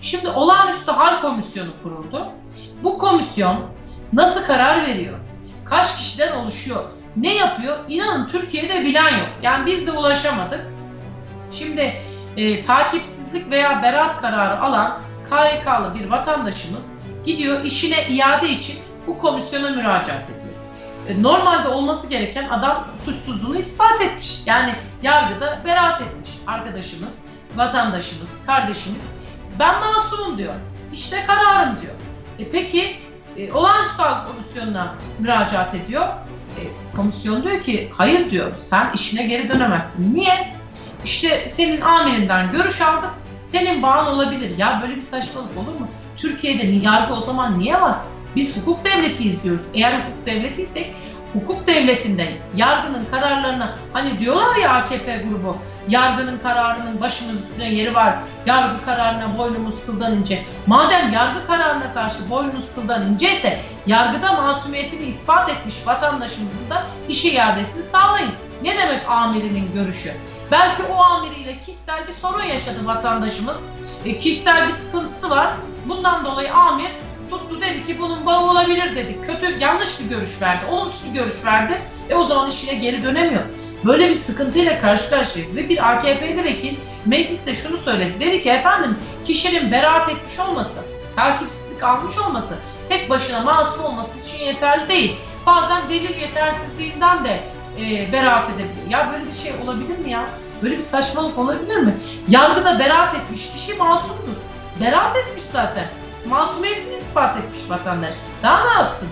Şimdi olağanüstü hal komisyonu kuruldu. Bu komisyon nasıl karar veriyor? Kaç kişiden oluşuyor? Ne yapıyor? İnanın Türkiye'de bilen yok. Yani biz de ulaşamadık. Şimdi e, takipsizlik veya beraat kararı alan KYK'lı bir vatandaşımız gidiyor işine iade için bu komisyona müracaat ediyor. E, Normalde olması gereken adam suçsuzluğunu ispat etmiş. Yani yargıda beraat etmiş arkadaşımız, vatandaşımız, kardeşimiz. Ben masumum diyor. İşte kararım diyor. E peki e, olağanüstü hal komisyonuna müracaat ediyor. E, komisyon diyor ki hayır diyor sen işine geri dönemezsin. Niye? İşte senin amirinden görüş aldık. Senin bağın olabilir. Ya böyle bir saçmalık olur mu? Türkiye'de yargı o zaman niye var? Biz hukuk devletiyiz diyoruz. Eğer hukuk devletiysek hukuk devletinde yargının kararlarına hani diyorlar ya AKP grubu yargının kararının başımız üstüne yeri var. Yargı kararına boynumuz kıldan ince. Madem yargı kararına karşı boynunuz kıldan inceyse yargıda masumiyetini ispat etmiş vatandaşımızın da iş iadesini sağlayın. Ne demek amirinin görüşü? Belki o amiriyle kişisel bir sorun yaşadı vatandaşımız. E, kişisel bir sıkıntısı var. Bundan dolayı amir dedi ki bunun bağı olabilir dedi. Kötü, yanlış bir görüş verdi. Olumsuz bir görüş verdi. E o zaman işine geri dönemiyor. Böyle bir sıkıntıyla karşı karşıyayız. Ve bir AKP'li vekil mecliste şunu söyledi. Dedi ki efendim kişinin beraat etmiş olması, takipsizlik almış olması tek başına masum olması için yeterli değil. Bazen delil yetersizliğinden de e, beraat edebilir. Ya böyle bir şey olabilir mi ya? Böyle bir saçmalık olabilir mi? Yargıda beraat etmiş kişi masumdur. Beraat etmiş zaten. Masumiyetini ispat etmiş vatandaş. Daha ne yapsın?